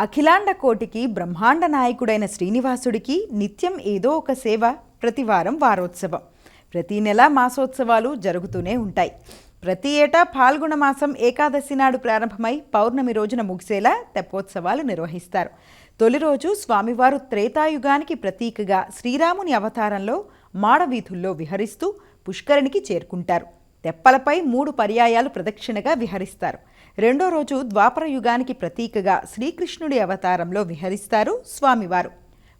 అఖిలాండ కోటికి బ్రహ్మాండ నాయకుడైన శ్రీనివాసుడికి నిత్యం ఏదో ఒక సేవ ప్రతివారం వారోత్సవం. ప్రతి నెల మాసోత్సవాలు జరుగుతూనే ఉంటాయి. ప్రతి ఏటా పాల్గొన మాసం ఏకాదశి నాడు ప్రారంభమై పౌర్ణమి రోజున ముగిసేలా తెప్పోత్సవాలు నిర్వహిస్తారు. తొలి రోజు స్వామివారు త్రేతాయుగానికి ప్రతీకగా శ్రీరాముని అవతారంలో మాడవీధుల్లో విహరిస్తూ పుష్కరిణికి చేరుకుంటారు. తెప్పలపై మూడు పర్యాయాలు ప్రదక్షిణగా విహరిస్తారు. రెండో రోజు ద్వాపర యుగానికి ప్రతీకగా శ్రీకృష్ణుడి అవతారంలో విహరిస్తారు స్వామివారు.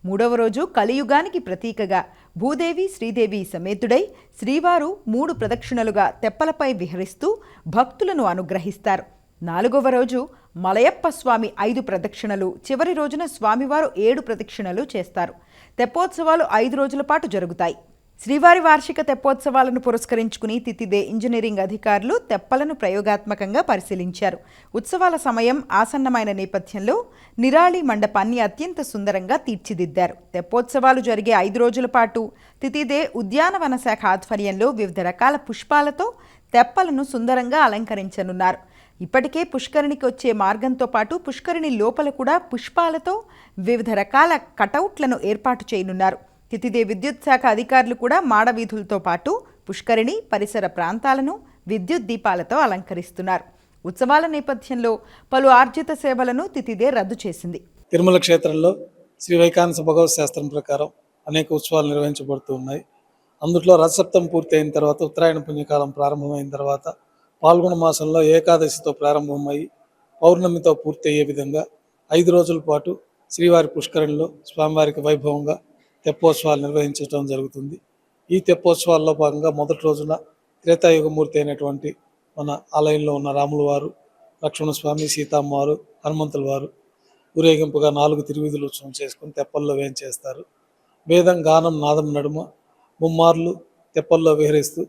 మూడవ రోజు కలియుగానికి ప్రతీకగా భూదేవి శ్రీదేవి సమేతుడై శ్రీవారు మూడు ప్రదక్షిణలుగా తెప్పలపై విహరిస్తూ భక్తులను అనుగ్రహిస్తారు. నాలుగవ రోజు మలయప్ప స్వామి ఐదు ప్రదక్షిణలు చివరి రోజున స్వామివారు ఏడు ప్రదక్షిణలు చేస్తారు. తెప్పోత్సవాలు ఐదు రోజుల పాటు జరుగుతాయి. శ్రీవారి వార్షిక తెప్పోత్సవాలను పురస్కరించుకుని తితిదే ఇంజనీరింగ్ అధికారులు తెప్పలను ప్రయోగాత్మకంగా పరిశీలించారు. ఉత్సవాల సమయం ఆసన్నమైన నేపథ్యంలో నిరాళి మండపాన్ని అత్యంత సుందరంగా తీర్చిదిద్దారు. తెప్పోత్సవాలు జరిగే ఐదు రోజుల పాటు తితిదే ఉద్యానవన శాఖ ఆధ్వర్యంలో వివిధ రకాల పుష్పాలతో తెప్పలను సుందరంగా అలంకరించనున్నారు. ఇప్పటికే పుష్కరిణికి వచ్చే మార్గంతో పాటు పుష్కరిణి లోపల కూడా పుష్పాలతో వివిధ రకాల కటౌట్లను ఏర్పాటు చేయనున్నారు. తితిదే విద్యుత్ శాఖ అధికారులు కూడా మాడవీధులతో పాటు పుష్కరిణి పరిసర ప్రాంతాలను విద్యుత్ దీపాలతో అలంకరిస్తున్నారు. ఉత్సవాల నేపథ్యంలో పలు ఆర్జిత సేవలను తితిదే రద్దు చేసింది. తిరుమల క్షేత్రంలో శ్రీ వైకాంత భగవత్ శాస్త్రం ప్రకారం అనేక ఉత్సవాలు నిర్వహించబడుతూ ఉన్నాయి. అందులో రథసప్తం పూర్తి అయిన తర్వాత ఉత్తరాయణ పుణ్యకాలం ప్రారంభమైన తర్వాత పాల్గొన మాసంలో ఏకాదశితో ప్రారంభమై పౌర్ణమితో పూర్తయ్యే విధంగా ఐదు రోజుల పాటు శ్రీవారి పుష్కరంలో స్వామివారికి వైభవంగా తెప్పోత్సవాలు నిర్వహించడం జరుగుతుంది. ఈ తెప్పోత్సవాల్లో భాగంగా మొదటి రోజున త్రేతాయుగమూర్తి అయినటువంటి మన ఆలయంలో ఉన్న రాముల వారు లక్ష్మణస్వామి సీతమ్మవారు హనుమంతుల వారు ఊరేగింపుగా నాలుగు తిరువిధులు ఉత్సవం చేసుకుని తెప్పల్లో వేయించేస్తారు వేదం గానం నాదం నడుమ ముమ్మార్లు తెప్పల్లో విహరిస్తూ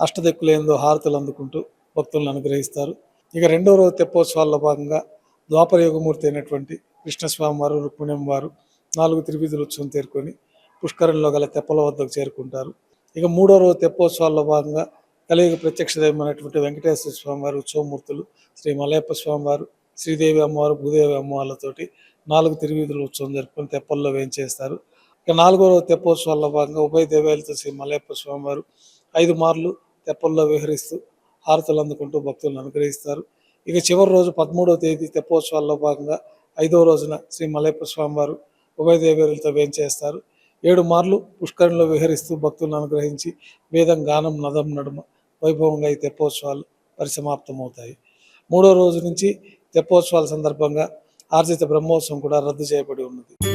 అష్టదిక్కులేందో హారతులు అందుకుంటూ భక్తులను అనుగ్రహిస్తారు. ఇక రెండో రోజు తెప్పోత్సవాల్లో భాగంగా ద్వాపర యుగమూర్తి అయినటువంటి కృష్ణస్వామి వారు రుక్మిణం వారు నాలుగు తిరువిధులు ఉత్సవం తేరుకొని పుష్కరంలో గల తెప్పల వద్దకు చేరుకుంటారు. ఇక మూడో రోజు తెప్పోత్సవాల్లో భాగంగా కలియుగ ప్రత్యక్ష దైవమైనటువంటి వెంకటేశ్వర స్వామివారి ఉత్సవమూర్తులు శ్రీ మలయప్ప స్వామి వారు శ్రీదేవి అమ్మవారు భూదేవి అమ్మవార్లతోటి నాలుగు తిరువీధుల ఉత్సవం జరుపుకొని తెప్పల్లో వేయించేస్తారు. ఇక నాలుగో రోజు తెప్పోత్సవాల్లో భాగంగా ఉభయ దేవాలయతో శ్రీ మలయప్ప స్వామి వారు ఐదు మార్లు తెప్పల్లో విహరిస్తూ హారతులు అందుకుంటూ భక్తులను అనుగ్రహిస్తారు. ఇక చివరి రోజు పదమూడవ తేదీ తెప్పోత్సవాల్లో భాగంగా ఐదవ రోజున శ్రీ మలయప్ప స్వామివారు ఉభయ దేవేరులతో వేంచేస్తారు. ఏడు మార్లు పుష్కరంలో విహరిస్తూ భక్తులను అనుగ్రహించి వేదం గానం నదం నడుమ వైభవంగా ఈ తెప్పోత్సవాలు పరిసమాప్తమవుతాయి. మూడో రోజు నుంచి తెప్పోత్సవాల సందర్భంగా ఆర్జిత బ్రహ్మోత్సవం కూడా రద్దు చేయబడి ఉన్నది.